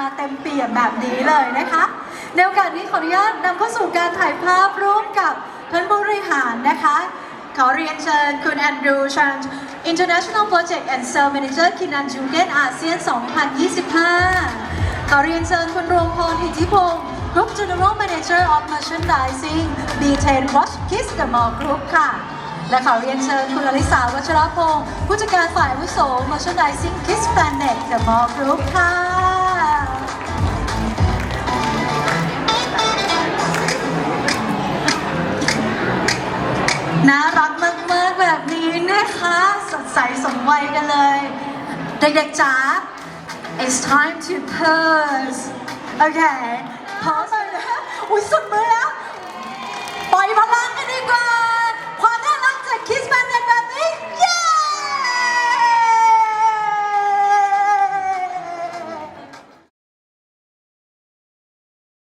มาเต็มเปี่ยมแบบนี้เลยนะคะในโอกาสนี้ขออนุญาตนำเข้าสู่การถ่ายภาพร่วมกับท่านผู้บริหารนะคะ ขอเรียนเชิญคุณแอนดรูชัน International Project and Sales Manager คินันจูเกนอาเซียน 2025 ขอเรียนเชิญคุณรวงพลอิทธิพงศ์ Group General Manager of Merchandising B10 Watch Kiss the Mall Group ค่ะ และขอเรียนเชิญคุณลลิสาวัชรพงศ์ผู้จัดการฝ่ายวุโส Merchandising Kiss Planet the Mall Group ค่ะ คะ สดใสสมวัยกันเลย เด็กๆจ๋า it's time to pose โอเคพร้อมเลยอุ้ยสุดมือแล้ว